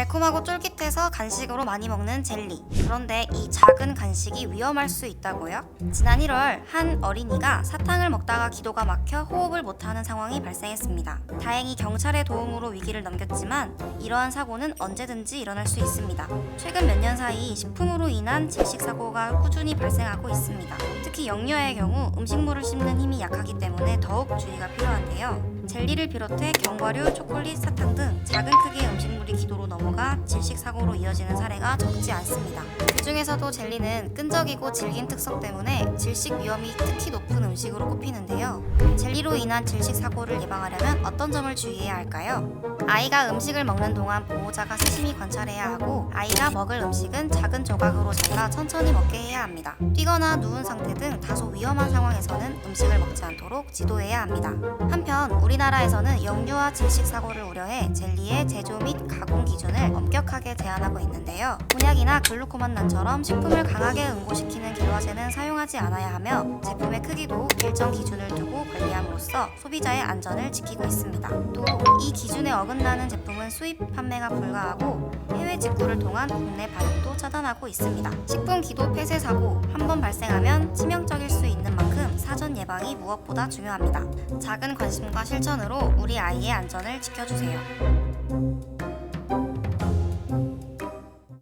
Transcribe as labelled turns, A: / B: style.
A: 달콤하고 쫄깃해서 간식으로 많이 먹는 젤리. 그런데 이 작은 간식이 위험할 수 있다고요? 지난 1월 한 어린이가 사탕을 먹다가 기도가 막혀 호흡을 못하는 상황이 발생했습니다. 다행히 경찰의 도움으로 위기를 넘겼지만 이러한 사고는 언제든지 일어날 수 있습니다. 최근 몇 년 사이 식품으로 인한 질식 사고가 꾸준히 발생하고 있습니다. 특히 영유아의 경우 음식물을 씹는 힘이 약하기 때문에 더욱 주의가 필요한데요. 젤리를 비롯해 견과류, 초콜릿, 사탕 등 작은 크기 질식 사고로 이어지는 사례가 적지 않습니다. 그 중에서도 젤리는 끈적이고 질긴 특성 때문에 질식 위험이 특히 높은 음식으로 꼽히는데요. 젤리로 인한 질식 사고를 예방하려면 어떤 점을 주의해야 할까요? 아이가 음식을 먹는 동안 보호자가 세심히 관찰해야 하고 아이가 먹을 음식은 작은 조각으로 잘라 천천히 먹게 해야 합니다. 뛰거나 누운 상태 등 다소 위 험한 상황에서는 음식을 먹지 않도록 지도해야 합니다. 한편 우리나라에서는 영유아 질식 사고를 우려해 젤리의 제조 및 가공 기준을 엄격하게 제한하고 있는데요. 곤약이나 글루코만난처럼 식품을 강하게 응고시키는 기화제는 사용하지 않아야 하며 제품의 크기도 일정 기준을 두고 관리함으로써 소비자의 안전을 지키고 있습니다. 또이 기준에 어긋나는 제품은 수입 판매가 불가하고 해외 직구를 통한 국내 발효도 차단하고 있습니다. 식품 기도 폐쇄 사고 한 번 발생하면 치명적일 수 있는 만큼 사전 예방이 무엇보다 중요합니다. 작은 관심과 실천으로 우리 아이의 안전을 지켜주세요.